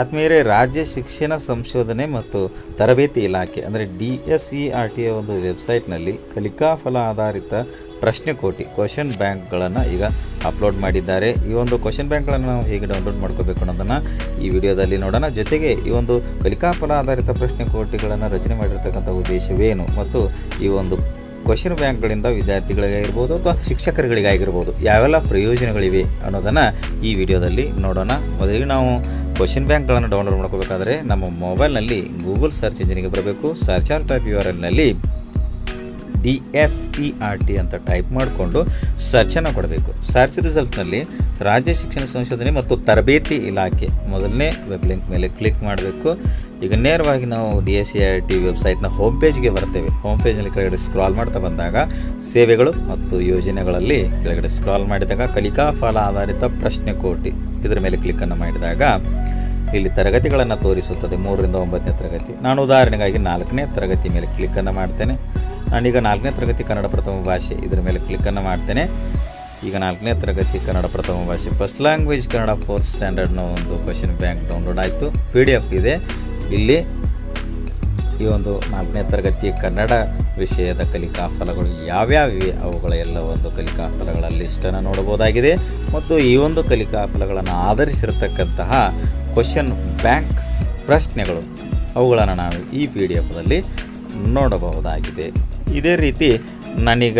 ಆತ್ಮೀಯರೇ, ರಾಜ್ಯ ಶಿಕ್ಷಣ ಸಂಶೋಧನೆ ಮತ್ತು ತರಬೇತಿ ಇಲಾಖೆ, ಅಂದರೆ D S E R T ಒಂದು ವೆಬ್ಸೈಟ್ನಲ್ಲಿ ಕಲಿಕಾ ಫಲ ಆಧಾರಿತ ಪ್ರಶ್ನೆ ಕೋಟಿ ಕ್ವಶನ್ ಬ್ಯಾಂಕ್ಗಳನ್ನು ಈಗ ಅಪ್ಲೋಡ್ ಮಾಡಿದ್ದಾರೆ. ಈ ಒಂದು ಕ್ವಶನ್ ಬ್ಯಾಂಕ್ಗಳನ್ನು ನಾವು ಹೇಗೆ ಡೌನ್ಲೋಡ್ ಮಾಡ್ಕೋಬೇಕು ಅನ್ನೋದನ್ನು ಈ ವಿಡಿಯೋದಲ್ಲಿ ನೋಡೋಣ. ಜೊತೆಗೆ ಈ ಒಂದು ಕಲಿಕಾ ಫಲ ಆಧಾರಿತ ಪ್ರಶ್ನೆ ಕೋಟಿಗಳನ್ನು ರಚನೆ ಮಾಡಿರ್ತಕ್ಕಂಥ ಉದ್ದೇಶವೇನು ಮತ್ತು ಈ ಒಂದು ಕ್ವಶನ್ ಬ್ಯಾಂಕ್ಗಳಿಂದ ವಿದ್ಯಾರ್ಥಿಗಳಿಗಾಗಿರ್ಬೋದು ಅಥವಾ ಶಿಕ್ಷಕರುಗಳಿಗಾಗಿರ್ಬೋದು ಯಾವೆಲ್ಲ ಪ್ರಯೋಜನಗಳಿವೆ ಅನ್ನೋದನ್ನು ಈ ವಿಡಿಯೋದಲ್ಲಿ ನೋಡೋಣ. ಮೊದಲಿಗೆ ನಾವು ಕ್ವಶನ್ ಬ್ಯಾಂಕ್ಗಳನ್ನು ಡೌನ್ಲೋಡ್ ಮಾಡ್ಕೋಬೇಕಾದ್ರೆ ನಮ್ಮ ಮೊಬೈಲ್ನಲ್ಲಿ ಗೂಗಲ್ ಸರ್ಚ್ ಇಂಜಿನಿಗೆ ಬರಬೇಕು. Search or type U R ಎಲ್ನಲ್ಲಿ D S E R T ಅಂತ ಟೈಪ್ ಮಾಡಿಕೊಂಡು ಸರ್ಚನ್ನು ಕೊಡಬೇಕು. ಸರ್ಚ್ ರಿಸಲ್ಟ್ನಲ್ಲಿ ರಾಜ್ಯ ಶಿಕ್ಷಣ ಸಂಶೋಧನೆ ಮತ್ತು ತರಬೇತಿ ಇಲಾಖೆ ಮೊದಲನೇ ವೆಬ್ ಲಿಂಕ್ ಮೇಲೆ ಕ್ಲಿಕ್ ಮಾಡಬೇಕು. ಈಗ ನೇರವಾಗಿ ನಾವು D S C R T ವೆಬ್ಸೈಟ್ನ home ಪೇಜ್ಗೆ ಬರ್ತೇವೆ. ಹೋಮ್ ಪೇಜ್ನಲ್ಲಿ ಕೆಳಗಡೆ ಸ್ಕ್ರಾಲ್ ಮಾಡ್ತಾ ಬಂದಾಗ ಸೇವೆಗಳು ಮತ್ತು ಯೋಜನೆಗಳಲ್ಲಿ ಕೆಳಗಡೆ ಸ್ಕ್ರಾಲ್ ಮಾಡಿದಾಗ ಕಲಿಕಾ ಫಲ ಆಧಾರಿತ ಪ್ರಶ್ನೆ ಕೋಟಿ. ಇದರ ಮೇಲೆ ಕ್ಲಿಕ್ಕನ್ನು ಮಾಡಿದಾಗ ಇಲ್ಲಿ ತರಗತಿಗಳನ್ನು ತೋರಿಸುತ್ತದೆ ಮೂರರಿಂದ ಒಂಬತ್ತನೇ ತರಗತಿ. ನಾನು ಉದಾಹರಣೆಗಾಗಿ ನಾಲ್ಕನೇ ತರಗತಿ ಮೇಲೆ ಕ್ಲಿಕ್ಕನ್ನು ಮಾಡ್ತೇನೆ. ನಾನೀಗ ನಾಲ್ಕನೇ ತರಗತಿ ಕನ್ನಡ ಪ್ರಥಮ ಭಾಷೆ, ಇದರ ಮೇಲೆ ಕ್ಲಿಕ್ಕನ್ನು ಮಾಡ್ತೇನೆ. ಈಗ ನಾಲ್ಕನೇ ತರಗತಿ ಕನ್ನಡ ಪ್ರಥಮ ಭಾಷೆ ಫಸ್ಟ್ ಲ್ಯಾಂಗ್ವೇಜ್ ಕನ್ನಡ ಫೋರ್ತ್ ಸ್ಟ್ಯಾಂಡರ್ಡ್ನ ಒಂದು ಕ್ವಶನ್ ಬ್ಯಾಂಕ್ ಡೌನ್ಲೋಡ್ ಆಯಿತು. ಪಿ ಇದೆ. ಇಲ್ಲಿ ಈ ಒಂದು ನಾಲ್ಕನೇ ತರಗತಿ ಕನ್ನಡ ವಿಷಯದ ಕಲಿಕಾ ಫಲಗಳು ಯಾವ್ಯಾವಿವೆ, ಅವುಗಳ ಎಲ್ಲ ಒಂದು ಕಲಿಕಾ ಫಲಗಳ ಲಿಸ್ಟನ್ನು ನೋಡಬಹುದಾಗಿದೆ. ಮತ್ತು ಈ ಒಂದು ಕಲಿಕಾ ಫಲಗಳನ್ನು ಆಧರಿಸಿರತಕ್ಕಂತಹ ಕ್ವಶನ್ ಬ್ಯಾಂಕ್ ಪ್ರಶ್ನೆಗಳು, ಅವುಗಳನ್ನು ನಾವು ಈ ಪಿ ಡಿ ಎಫ್ದಲ್ಲಿ ನೋಡಬಹುದಾಗಿದೆ. ಇದೇ ರೀತಿ ನಾನೀಗ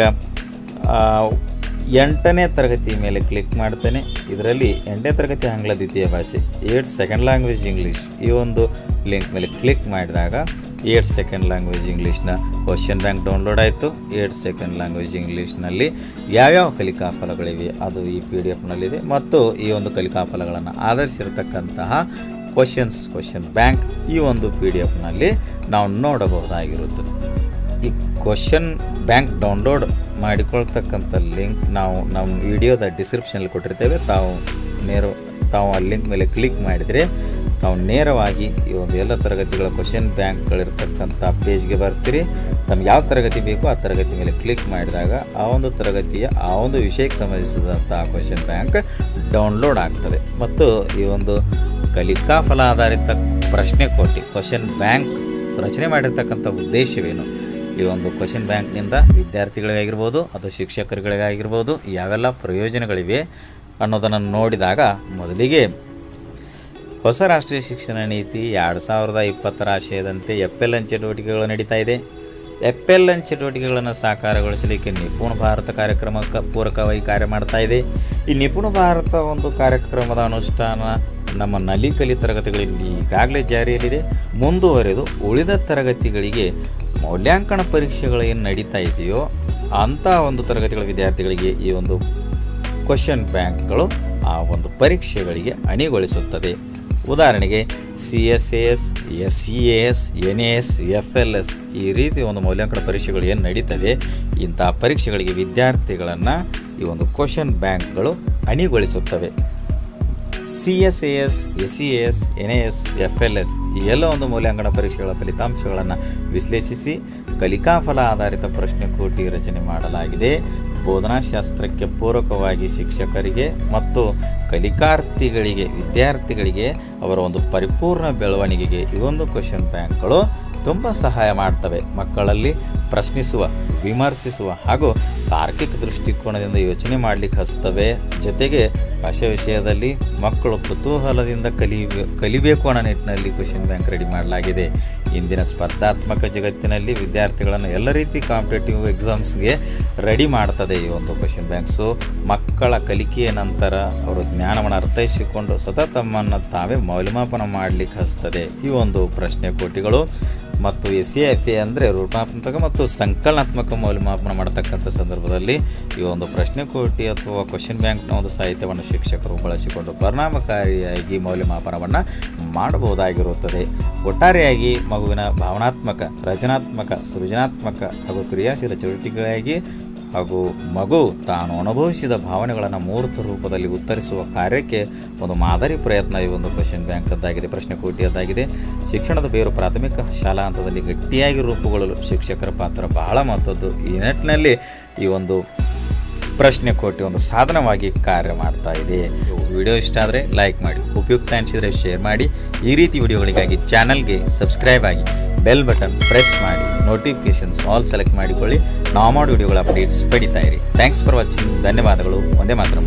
ಎಂಟನೇ ತರಗತಿ ಮೇಲೆ ಕ್ಲಿಕ್ ಮಾಡ್ತೇನೆ. ಇದರಲ್ಲಿ ಎಂಟನೇ ತರಗತಿ ಆಂಗ್ಲ ದ್ವಿತೀಯ ಭಾಷೆ, ಏಟ್ ಸೆಕೆಂಡ್ ಲ್ಯಾಂಗ್ವೇಜ್ ಇಂಗ್ಲೀಷ್ ಈ ಒಂದು ಲಿಂಕ್ ಮೇಲೆ ಕ್ಲಿಕ್ ಮಾಡಿದಾಗ ಏಟ್ ಸೆಕೆಂಡ್ ಲ್ಯಾಂಗ್ವೇಜ್ ಇಂಗ್ಲೀಷ್ನ ಕ್ವಶನ್ ಬ್ಯಾಂಕ್ ಡೌನ್ಲೋಡ್ ಆಯಿತು. ಏಟ್ ಸೆಕೆಂಡ್ ಲ್ಯಾಂಗ್ವೇಜ್ ಇಂಗ್ಲೀಷ್ನಲ್ಲಿ ಯಾವ್ಯಾವ ಕಲಿಕಾ ಫಲಗಳಿವೆ ಅದು ಈ ಪಿ ಡಿ ಎಫ್ನಲ್ಲಿದೆ ಮತ್ತು ಈ ಒಂದು ಕಲಿಕಾ ಫಲಗಳನ್ನು ಆಧರಿಸಿರತಕ್ಕಂತಹ ಕ್ವಶನ್ಸ್ ಕ್ವಶನ್ ಬ್ಯಾಂಕ್ ಈ ಒಂದು ಪಿ ಡಿ ಎಫ್ನಲ್ಲಿ ನಾವು ನೋಡಬಹುದಾಗಿರುತ್ತದೆ. ಈ ಕ್ವಶನ್ ಬ್ಯಾಂಕ್ ಡೌನ್ಲೋಡ್ ಮಾಡಿಕೊಳ್ತಕ್ಕಂಥ ಲಿಂಕ್ ನಾವು ನಮ್ಮ ವಿಡಿಯೋದ ಡಿಸ್ಕ್ರಿಪ್ಷನಲ್ಲಿ ಕೊಟ್ಟಿರ್ತೇವೆ. ತಾವು ನೇರ ತಾವು ಆ ಲಿಂಕ್ ಮೇಲೆ ಕ್ಲಿಕ್ ಮಾಡಿದರೆ ತಾವು ನೇರವಾಗಿ ಈ ಒಂದು ಎಲ್ಲ ತರಗತಿಗಳ ಕ್ವಶನ್ ಬ್ಯಾಂಕ್ಗಳಿರ್ತಕ್ಕಂಥ ಪೇಜ್ಗೆ ಬರ್ತೀರಿ. ತಮ್ಗೆ ಯಾವ ತರಗತಿ ಬೇಕೋ ಆ ತರಗತಿ ಮೇಲೆ ಕ್ಲಿಕ್ ಮಾಡಿದಾಗ ಆ ಒಂದು ತರಗತಿಯ ಆ ಒಂದು ವಿಷಯಕ್ಕೆ ಸಂಬಂಧಿಸಿದಂಥ ಕ್ವಶನ್ ಬ್ಯಾಂಕ್ ಡೌನ್ಲೋಡ್ ಆಗ್ತದೆ. ಮತ್ತು ಈ ಒಂದು ಕಲಿಕಾ ಫಲ ಆಧಾರಿತ ಪ್ರಶ್ನೆ ಕೋಟಿ ಕ್ವಶನ್ ಬ್ಯಾಂಕ್ ರಚನೆ ಮಾಡಿರ್ತಕ್ಕಂಥ ಉದ್ದೇಶವೇನು? ಈ ಒಂದು ಕ್ವಶನ್ ಬ್ಯಾಂಕ್ನಿಂದ ವಿದ್ಯಾರ್ಥಿಗಳಿಗಾಗಿರ್ಬೋದು, ಅಥವಾ ಶಿಕ್ಷಕರುಗಳಿಗಾಗಿರ್ಬೋದು, ಯಾವೆಲ್ಲ ಪ್ರಯೋಜನಗಳಿವೆ? ಅನ್ನೋದನ್ನು ನೋಡಿದಾಗ ಮೊದಲಿಗೆ ಹೊಸ ರಾಷ್ಟ್ರೀಯ ಶಿಕ್ಷಣ ನೀತಿ ಎರಡು ಸಾವಿರದ ಇಪ್ಪತ್ತರ ಆಶಯದಂತೆ ಎಫ್ ಎಲ್ ಎನ್ ಚಟುವಟಿಕೆಗಳು ನಡೀತಾ ಇದೆ. ಎಫ್ ಎಲ್ ಎನ್ ಚಟುವಟಿಕೆಗಳನ್ನು ಸಾಕಾರಗೊಳಿಸಲಿಕ್ಕೆ ನಿಪುಣ ಭಾರತ ಕಾರ್ಯಕ್ರಮಕ್ಕೆ ಪೂರಕವಾಗಿ ಕಾರ್ಯ ಮಾಡ್ತಾ ಇದೆ. ಈ ನಿಪುಣ ಭಾರತ ಒಂದು ಕಾರ್ಯಕ್ರಮದ ಅನುಷ್ಠಾನ ನಮ್ಮ ನಲಿ ಕಲಿ ತರಗತಿಗಳಲ್ಲಿ ಈಗಾಗಲೇ ಜಾರಿಯಲ್ಲಿದೆ. ಮುಂದುವರೆದು ಉಳಿದ ತರಗತಿಗಳಿಗೆ ಮೌಲ್ಯಾಂಕನ ಪರೀಕ್ಷೆಗಳು ಏನು ನಡೀತಾ ಇದೆಯೋ ಅಂಥ ಒಂದು ತರಗತಿಗಳ ವಿದ್ಯಾರ್ಥಿಗಳಿಗೆ ಈ ಒಂದು ಕ್ವಶನ್ ಬ್ಯಾಂಕ್ಗಳು ಆ ಒಂದು ಪರೀಕ್ಷೆಗಳಿಗೆ ಅಣಿಗೊಳಿಸುತ್ತದೆ. ಉದಾಹರಣೆಗೆ C S A S S C A S N A S F L S ಈ ರೀತಿ ಒಂದು ಮೌಲ್ಯಾಂಕನ ಪರೀಕ್ಷೆಗಳು ಏನು ನಡೀತದೆ? ಇಂಥ ಪರೀಕ್ಷೆಗಳಿಗೆ ವಿದ್ಯಾರ್ಥಿಗಳನ್ನು ಈ ಒಂದು ಕ್ವಶನ್ ಬ್ಯಾಂಕ್ಗಳು ಅಣಿಗೊಳಿಸುತ್ತವೆ. C S A S S C S N A S F L S ಈ ಎಲ್ಲ ಒಂದು ಮೌಲ್ಯಾಂಕನ ಪರೀಕ್ಷೆಗಳ ಫಲಿತಾಂಶಗಳನ್ನು ವಿಶ್ಲೇಷಿಸಿ ಕಲಿಕಾಫಲ ಆಧಾರಿತ ಪ್ರಶ್ನೆ ಕೋಟಿ ರಚನೆ ಮಾಡಲಾಗಿದೆ. ಬೋಧನಾಶಾಸ್ತ್ರಕ್ಕೆ ಪೂರಕವಾಗಿ ಶಿಕ್ಷಕರಿಗೆ ಮತ್ತು ಕಲಿಕಾರ್ಥಿಗಳಿಗೆ, ವಿದ್ಯಾರ್ಥಿಗಳಿಗೆ ಅವರ ಒಂದು ಪರಿಪೂರ್ಣ ಬೆಳವಣಿಗೆಗೆ ಈ ಒಂದು ಕ್ವಶನ್ ಬ್ಯಾಂಕ್ಗಳು ತುಂಬ ಸಹಾಯ ಮಾಡ್ತವೆ. ಮಕ್ಕಳಲ್ಲಿ ಪ್ರಶ್ನಿಸುವ, ವಿಮರ್ಶಿಸುವ ಹಾಗೂ ತಾರ್ಕಿಕ ದೃಷ್ಟಿಕೋನದಿಂದ ಯೋಚನೆ ಮಾಡಲಿಕ್ಕೆ ಹಸ್ತವೆ? ಜೊತೆಗೆ ಭಾಷೆ ವಿಷಯದಲ್ಲಿ ಮಕ್ಕಳು ಕುತೂಹಲದಿಂದ ಕಲಿ ಕಲಿಬೇಕು ಅನ್ನೋ ನಿಟ್ಟಿನಲ್ಲಿ ಕ್ವಶನ್ ಬ್ಯಾಂಕ್ ರೆಡಿ ಮಾಡಲಾಗಿದೆ. ಇಂದಿನ ಸ್ಪರ್ಧಾತ್ಮಕ ಜಗತ್ತಿನಲ್ಲಿ ವಿದ್ಯಾರ್ಥಿಗಳನ್ನು ಎಲ್ಲ ರೀತಿ ಕಾಂಪಿಟೇಟಿವ್ ಎಕ್ಸಾಮ್ಸ್ಗೆ ರೆಡಿ ಮಾಡ್ತದೆ ಈ ಒಂದು ಕ್ವಶನ್ ಬ್ಯಾಂಕ್ಸು ಮಕ್ಕಳ ಕಲಿಕೆಯ ನಂತರ ಅವರು ಜ್ಞಾನವನ್ನು ಅರ್ಥೈಸಿಕೊಂಡು ಸತತ ತಮ್ಮನ್ನು ತಾವೇ ಮೌಲ್ಯಮಾಪನ ಮಾಡಲಿಕ್ಕೆ ಹಸ್ತದೆ. ಈ ಒಂದು ಪ್ರಶ್ನೆ ಕೋಟಿಗಳು. ಮತ್ತು ಎ ಎಫ್ ಎ ಅಂದರೆ ರೂಪಾತ್ಮಕ ಮತ್ತು ಸಂಕಲನಾತ್ಮಕ ಮೌಲ್ಯಮಾಪನ ಮಾಡತಕ್ಕಂಥ ಸಂದರ್ಭದಲ್ಲಿ ಈ ಒಂದು ಪ್ರಶ್ನೆ ಕೋಟಿ ಅಥವಾ ಕ್ವಶನ್ ಬ್ಯಾಂಕ್ನ ಒಂದು ಸಾಹಿತ್ಯವನ್ನು ಶಿಕ್ಷಕರು ಬಳಸಿಕೊಂಡು ಪರಿಣಾಮಕಾರಿಯಾಗಿ ಮೌಲ್ಯಮಾಪನವನ್ನು ಮಾಡಬಹುದಾಗಿರುತ್ತದೆ. ಒಟ್ಟಾರೆಯಾಗಿ ಮಗುವಿನ ಭಾವನಾತ್ಮಕ, ರಚನಾತ್ಮಕ, ಸೃಜನಾತ್ಮಕ ಹಾಗೂ ಕ್ರಿಯಾಶೀಲ ಚಟುವಟಿಕೆಗಳಾಗಿ ಹಾಗೂ ಮಗು ತಾನು ಅನುಭವಿಸಿದ ಭಾವನೆಗಳನ್ನು ಮೂರ್ತ ರೂಪದಲ್ಲಿ ಉತ್ತರಿಸುವ ಕಾರ್ಯಕ್ಕೆ ಒಂದು ಮಾದರಿ ಪ್ರಯತ್ನ ಈ ಒಂದು ಕ್ವಶನ್ ಬ್ಯಾಂಕದ್ದಾಗಿದೆ ಪ್ರಶ್ನೆ ಕೋಟಿಯದ್ದಾಗಿದೆ ಶಿಕ್ಷಣದ ಬೇರು ಪ್ರಾಥಮಿಕ ಶಾಲಾ ಹಂತದಲ್ಲಿ ಗಟ್ಟಿಯಾಗಿ ರೂಪುಗೊಳ್ಳಲು ಶಿಕ್ಷಕರ ಪಾತ್ರ ಬಹಳ ಮಹತ್ವದ್ದು. ಈ ನಿಟ್ಟಿನಲ್ಲಿ ಈ ಒಂದು ಪ್ರಶ್ನೆ ಕೋಟಿ ಒಂದು ಸಾಧನವಾಗಿ ಕಾರ್ಯ ಮಾಡ್ತಾ ಇದೆ. ವಿಡಿಯೋ ಇಷ್ಟ ಆದರೆ ಲೈಕ್ ಮಾಡಿ, ಉಪಯುಕ್ತ ಅನಿಸಿದರೆ ಶೇರ್ ಮಾಡಿ. ಈ ರೀತಿ ವಿಡಿಯೋಗಳಿಗಾಗಿ ಚಾನಲ್ಗೆ ಸಬ್ಸ್ಕ್ರೈಬ್ ಆಗಿ ಬೆಲ್ ಬಟನ್ ಪ್ರೆಸ್ ಮಾಡಿ. ನೋಟಿಫಿಕೇಶನ್ಸ್ ಆಲ್ ಸೆಲೆಕ್ಟ್ ಮಾಡಿಕೊಳ್ಳಿ. ನಾವು ಮಾಡೋ ವಿಡಿಯೋಗಳ ಅಪ್ಡೇಟ್ಸ್ ಪಡಿತಾ ಇರಿ. ಥ್ಯಾಂಕ್ಸ್ ಫಾರ್ ವಾಚಿಂಗ್ ಧನ್ಯವಾದಗಳು. ಒಂದೇ ಮಾತ್ರ.